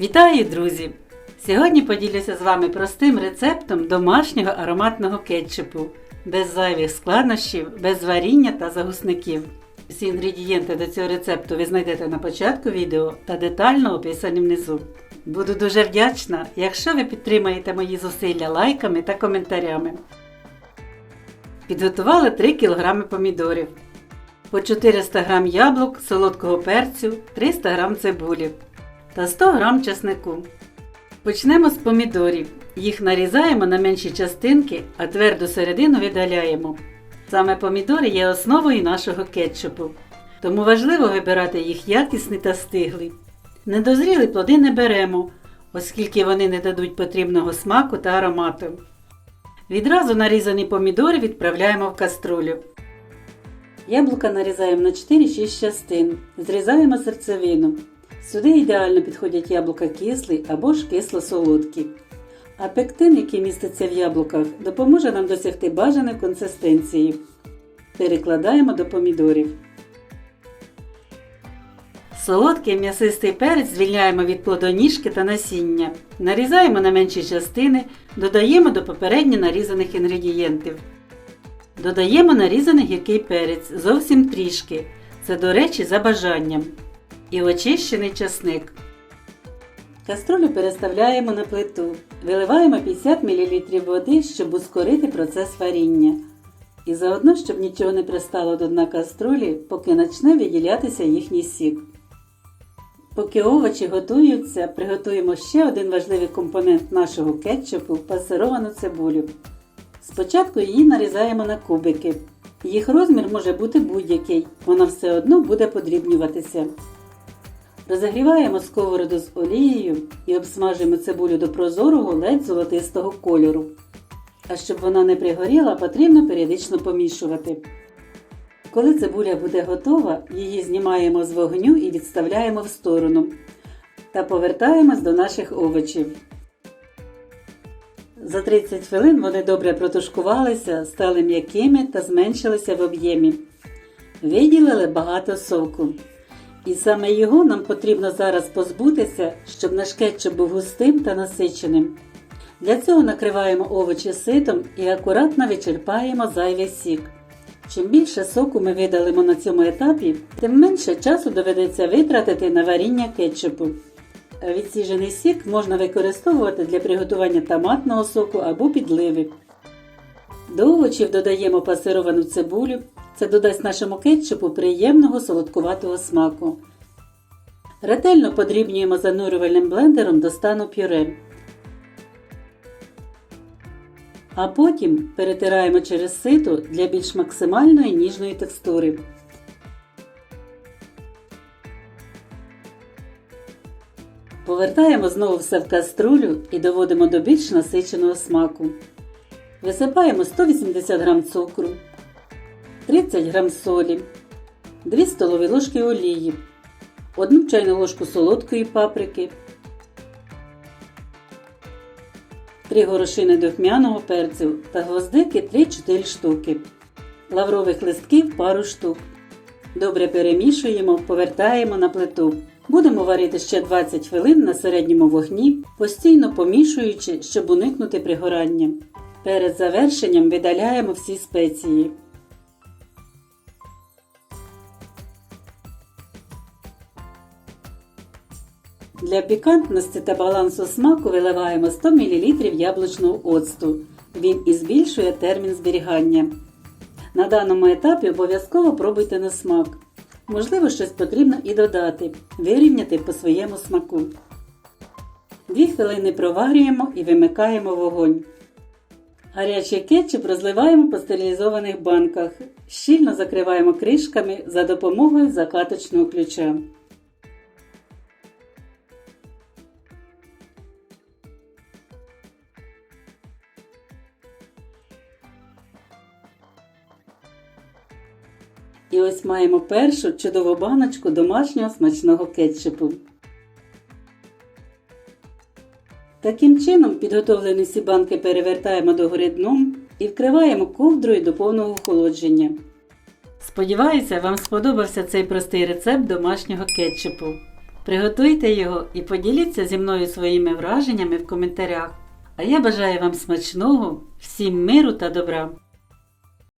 Вітаю, друзі! Сьогодні поділюся з вами простим рецептом домашнього ароматного кетчупу, без зайвих складнощів, без варіння та загусників. Всі інгредієнти до цього рецепту ви знайдете на початку відео та детально описані внизу. Буду дуже вдячна, якщо ви підтримаєте мої зусилля лайками та коментарями. Підготували 3 кг помідорів, по 400 г яблук, солодкого перцю, 300 г цибулі та 100 г чеснику. Почнемо з помідорів. Їх нарізаємо на менші частинки, а тверду середину видаляємо. Саме помідори є основою нашого кетчупу, тому важливо вибирати їх якісні та стиглі. Недозрілі плоди не беремо, оскільки вони не дадуть потрібного смаку та аромату. Відразу нарізані помідори відправляємо в каструлю. Яблука нарізаємо на 4-6 частин, зрізаємо серцевину. Сюди ідеально підходять яблука кислі або ж кисло-солодкі. А пектин, який міститься в яблуках, допоможе нам досягти бажаної консистенції. Перекладаємо до помідорів. Солодкий м'ясистий перець звільняємо від плодоніжки та насіння. Нарізаємо на менші частини, додаємо до попередньо нарізаних інгредієнтів. Додаємо нарізаний гіркий перець зовсім трішки. Це, до речі, за бажанням. І очищений часник. Каструлю переставляємо на плиту. Виливаємо 50 мл води, щоб ускорити процес варіння. І заодно, щоб нічого не пристало до дна каструлі, поки почне виділятися їхній сік. Поки овочі готуються, приготуємо ще один важливий компонент нашого кетчупу пасировану цибулю. Спочатку її нарізаємо на кубики. Їх розмір може бути будь-який, вона все одно буде подрібнюватися. Розігріваємо сковороду з олією і обсмажуємо цибулю до прозорого ледь золотистого кольору. А щоб вона не пригоріла, потрібно періодично помішувати. Коли цибуля буде готова, її знімаємо з вогню і відставляємо в сторону. Та повертаємось до наших овочів. За 30 хвилин вони добре протушкувалися, стали м'якими та зменшилися в об'ємі. Виділили багато соку. І саме його нам потрібно зараз позбутися, щоб наш кетчуп був густим та насиченим. Для цього накриваємо овочі ситом і акуратно вичерпаємо зайвий сік. Чим більше соку ми видалимо на цьому етапі, тим менше часу доведеться витратити на варіння кетчупу. Відсіжений сік можна використовувати для приготування томатного соку або підливи. До овочів додаємо пасировану цибулю. Це додасть нашому кетчупу приємного солодкуватого смаку. Ретельно подрібнюємо занурювальним блендером до стану пюре. А потім перетираємо через сито для більш максимальної ніжної текстури. Повертаємо знову все в каструлю і доводимо до більш насиченого смаку. Висипаємо 180 г цукру, 30 г солі, 2 столові ложки олії, 1 чайну ложку солодкої паприки, 3 горошини духмяного перцю та гвоздики 3-4 штуки, лаврових листків пару штук. Добре перемішуємо, повертаємо на плиту. Будемо варити ще 20 хвилин на середньому вогні, постійно помішуючи, щоб уникнути пригорання. Перед завершенням видаляємо всі спеції. Для пікантності та балансу смаку виливаємо 100 мл яблучного оцту. Він і збільшує термін зберігання. На даному етапі обов'язково пробуйте на смак. Можливо, щось потрібно і додати, вирівняти по своєму смаку. Дві хвилини проварюємо і вимикаємо вогонь. Гарячий кетчуп розливаємо по стерилізованих банках. Щільно закриваємо кришками за допомогою закаточного ключа. І ось маємо першу чудову баночку домашнього смачного кетчупу. Таким чином, підготовлені всі банки перевертаємо догори дном і вкриваємо ковдрою до повного охолодження. Сподіваюся, вам сподобався цей простий рецепт домашнього кетчупу. Приготуйте його і поділіться зі мною своїми враженнями в коментарях. А я бажаю вам смачного, всім миру та добра!